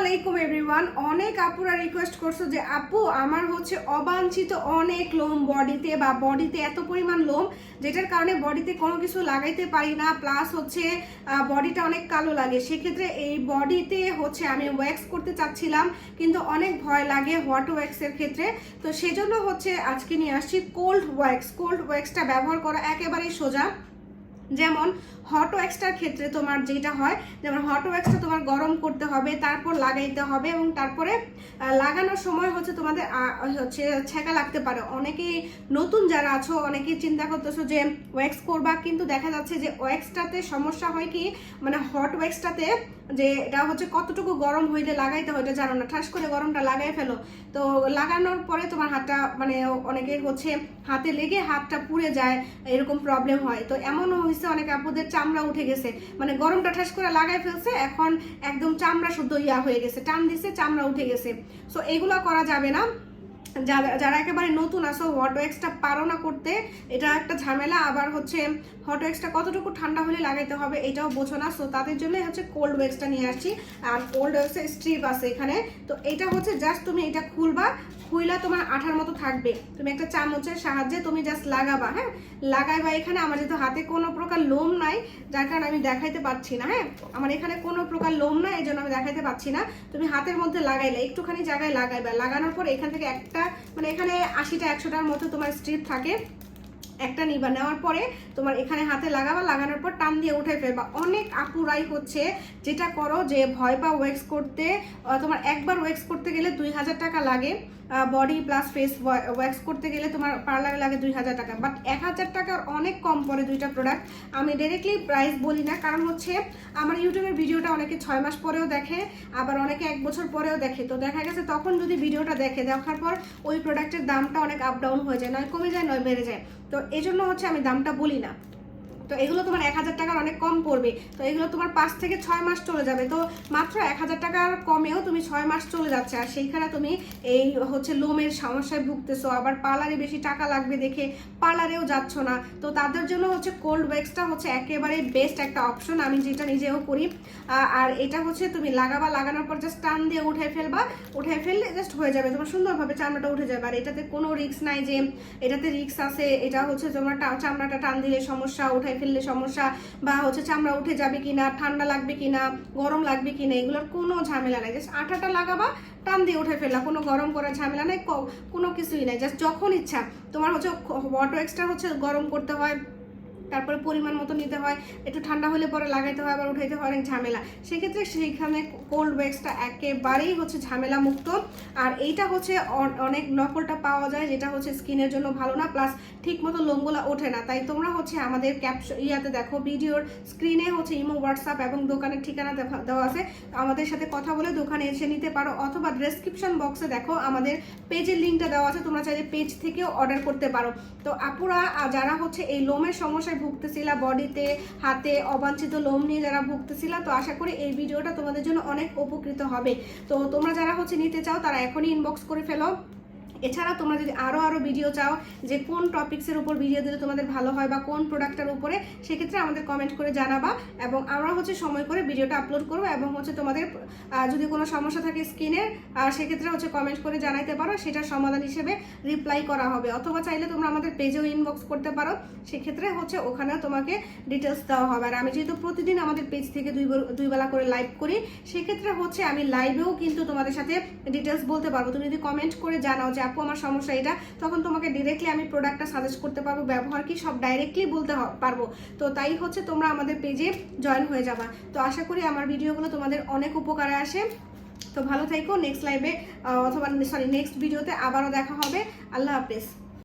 আলাইকুম এভরিওয়ান। অনেক আপুরা রিকোয়েস্ট করছ যে, আপু, আমার হচ্ছে অবাঞ্ছিত অনেক লোম বডিতে বা বডিতে এত পরিমাণ লোম, যেটার কারণে বডিতে কোনো কিছু লাগাইতে পারি না প্লাস হচ্ছে বডিটা অনেক কালো লাগে। সেক্ষেত্রে এই বডিতে হচ্ছে আমি ওয়্যাক্স করতে চাচ্ছিলাম, কিন্তু অনেক ভয় লাগে হট ওয়্যাক্সের ক্ষেত্রে। তো সেজন্য হচ্ছে আজকে নিয়ে আসছি কোল্ড ওয়্যাক্স কোল্ড ওয়্যাক্সটা ব্যবহার করা একেবারেই সোজা। যেমন হট ওয়্যাক্সটার ক্ষেত্রে তোমার যেটা হয়, যেমন হট ওয়্যাক্সটা তোমার গরম করতে হবে, তারপর লাগাইতে হবে এবং তারপরে লাগানোর সময় হচ্ছে তোমাদের হচ্ছে ছেঁকা লাগতে পারে। অনেকেই নতুন যারা আছো, অনেকেই চিন্তা করতেছো যে ওয়্যাক্স করবা, কিন্তু দেখা যাচ্ছে যে ওয়্যাক্সটাতে সমস্যা হয় কি মানে হট ওয়্যাক্সটাতে যে এটা হচ্ছে কতটুকু গরম হইলে লাগাইতে হয়, এটা জানো না, ঠাস করে গরমটা লাগাই ফেলো। তো লাগানোর পরে তোমার হাতটা মানে অনেকের হচ্ছে হাতে লেগে হাতটা পুড়ে যায়, এরকম প্রবলেম হয়। তো এমনও হয়েছে অনেক আপুদের চামড়া উঠে গেছে। মানে গরমটা ঠাস করে লাগাই ফেলছে, এখন একদম চামড়া শুদ্ধ ইয়া হয়ে গেছে, টান দিছে, চামড়া উঠে গেছে। সো এগুলো করা যাবে না। যারা একেবারে নতুন আসো হট ওয়েক্সটা পারো না করতে, এটা একটা ঝামেলা। আবার হচ্ছে হট ওয়েক্সটা কতটুকু ঠান্ডা হলে লাগাইতে হবে এটাও বোঝো না। সো তাদের জন্যই হচ্ছে কোল্ড ওয়েক্সটা নিয়ে আসছি। আর কোল্ড ওয়েক্সের স্ট্রিপ আছে এখানে। তো এটা হচ্ছে জাস্ট তুমি এটা খুলবা, খুইলা তোমার আঠার মতো থাকবে। তুমি একটা চামচের সাহায্যে তুমি জাস্ট লাগাবা হ্যাঁ? লাগাইবা এখানে, আমার যেহেতু হাতে কোনো প্রকার লোম নাই, যার কারণে আমি দেখাইতে পারছি না হ্যাঁ? আমার এখানে কোনো প্রকার লোম নাই, এই জন্য আমি দেখাইতে পারছি না। তুমি হাতের মধ্যে লাগাইলে, একটুখানি জায়গায় লাগাইবা। লাগানোর পর এখান থেকে একটা মানে এখানে আশিটা একশোটার মতো তোমার স্ট্রিপ থাকে। একটা নিবা। নেওয়ার পরে তোমার এখানে হাতে লাগাবা, লাগানোর পর টান দিয়ে উঠে ফেলবা। অনেক আপুরাই হচ্ছে যেটা করো যে ভয় পা ওয়েক্স করতে তোমার একবার ওয়েক্স করতে গেলে দুই হাজার টাকা লাগে। বডি প্লাস ফেস ওয়্যাক্স করতে গেলে তোমার পার্লারে লাগে দুই হাজার টাকা। বাট এক হাজার টাকার অনেক কম পড়ে দুইটা প্রোডাক্ট আমি ডাইরেক্টলি প্রাইস বলি না, কারণ হচ্ছে আমার ইউটিউবের ভিডিওটা অনেকে ছয় মাস পরেও দেখে, আবার অনেকে এক বছর পরেও দেখে। তো দেখা গেছে তখন যদি ভিডিওটা দেখে, দেখার পর ওই প্রোডাক্টের দামটা অনেক আপ ডাউন হয়ে যায়, নয় কমে যায়, নয় বেড়ে যায়। তো এই জন্য হচ্ছে আমি দামটা বলি না। তো এগুলো তোমার এক হাজার টাকার অনেক কম পড়বে। তো এগুলো তোমার পাঁচ থেকে ছয় মাস চলে যাবে। তো মাত্র এক হাজার টাকার কমেও তুমি ছয় মাস চলে যাচ্ছে। আর সেইখানে তুমি এই হচ্ছে লোমের সমস্যায় ভুগতেছো। আবার পার্লারে বেশি টাকা লাগবে দেখে পার্লারেও যাচ্ছ না। তো তাদের জন্য হচ্ছে কোল্ড ওয়েক্সটা হচ্ছে একেবারে বেস্ট একটা অপশন আমি যেটা নিজেও করি। আর এটা হচ্ছে তুমি লাগাবা, লাগানোর পর জাস্ট টান দিয়ে উঠে ফেলবা। উঠে ফেললে জাস্ট হয়ে যাবে। তোমার সুন্দরভাবে চামড়াটা উঠে যাবে। আর এটাতে কোনো রিক্স নাই যে এটাতে রিস্ক আছে। এটা হচ্ছে তোমার চামড়াটা টান দিলে সমস্যা উঠে ফেললে সমস্যা বা হচ্ছে চামড়া উঠে যাবে কিনা, ঠান্ডা লাগবে কিনা, গরম লাগবে কিনা, এগুলোর কোনো ঝামেলা নাই। জাস্ট আঠাটা লাগাবা, টান দিয়ে উঠে ফেললা, কোনো গরম করার ঝামেলা নাই, ক- কোনো কিছুই নাই। জাস্ট যখন ইচ্ছা, তোমার হচ্ছে ওয়াটার এক্সট্রা হচ্ছে গরম করতে হয় তারপরে পরিমাণ মতো নিতে হয়, একটু ঠান্ডা হলে পরে লাগাইতে হয়, আবার উঠাইতে হয়, অনেক ঝামেলা। সেক্ষেত্রে সেইখানে কোল্ড ওয়েক্সটা একেবারেই হচ্ছে ঝামেলা মুক্ত। আর এইটা হচ্ছে অনেক নকলটা পাওয়া যায়, যেটা হচ্ছে স্কিনের জন্য ভালো না প্লাস ঠিক মতো লোমগুলা ওঠে না। তাই তোমরা হচ্ছে আমাদের ক্যাপশন ইয়াতে দেখো, ভিডিওর স্ক্রিনে হচ্ছে ইমো, হোয়াটসঅ্যাপ এবং দোকানের ঠিকানা দেওয়া আছে। আমাদের সাথে কথা বলে দোকানে এসে নিতে পারো, অথবা ডেসক্রিপশন বক্সে দেখো, আমাদের পেজের লিঙ্কটা দেওয়া আছে, তোমরা চাইলে পেজ থেকেও অর্ডার করতে পারো। তো আপুরা যারা হচ্ছে এই লোমের সমস্যায় ভুগতেছিলা বডিতে, হাতে অবাঞ্ছিত লোম নিয়ে যারা ভুগতেছিলা, তো আশা করি এই ভিডিওটা তোমাদের জন্য অনেক উপকৃত হবে। তো তোমরা যারা হচ্ছে নিতে চাও, তারা এখনই ইনবক্স করে ফেলো। এছাড়া তোমরা যদি আরও আরও ভিডিও চাও যে কোন টপিক্সের উপর ভিডিও দিলে তোমাদের ভালো হয় বা কোন প্রোডাক্টের উপরে, সেক্ষেত্রে আমাদের কমেন্ট করে জানাবা এবং আমরা হচ্ছে সময় করে ভিডিওটা আপলোড করব এবং হচ্ছে তোমাদের যদি কোনো সমস্যা থাকে স্কিনের সেক্ষেত্রে হচ্ছে কমেন্ট করে জানাইতে পারো, সেটার সমাধান হিসেবে রিপ্লাই করা হবে। অথবা চাইলে তোমরা আমাদের পেজেও ইনবক্স করতে পারো, সেক্ষেত্রে হচ্ছে ওখানেও তোমাকে ডিটেলস দেওয়া হবে। আর আমি যেহেতু প্রতিদিন আমাদের পেজ থেকে দুই বার- দুই বেলা করে লাইভ করি, সেক্ষেত্রে হচ্ছে আমি লাইভেও কিন্তু তোমাদের সাথে ডিটেলস বলতে পারব। তুমি যদি কমেন্ট করে জানাও যে আপু, আমার সমস্যা এটা। তখন তোমাকে ডিরেক্টলি আমি প্রোডাক্টটা সাজেস্ট করতে পারব, ব্যবহার কি সব ডাইরেক্টলি বলতে পারব। তো তাই হচ্ছে তোমরা আমাদের পেজে জয়েন হয়ে যাবা। তো আশা করি আমার ভিডিওগুলো তোমাদের অনেক উপকারে আসে। তো ভালো থাইকো নেক্সট লাইভে অথবা সরি নেক্সট ভিডিওতে আবারও দেখা হবে। আল্লাহ হাফেজ।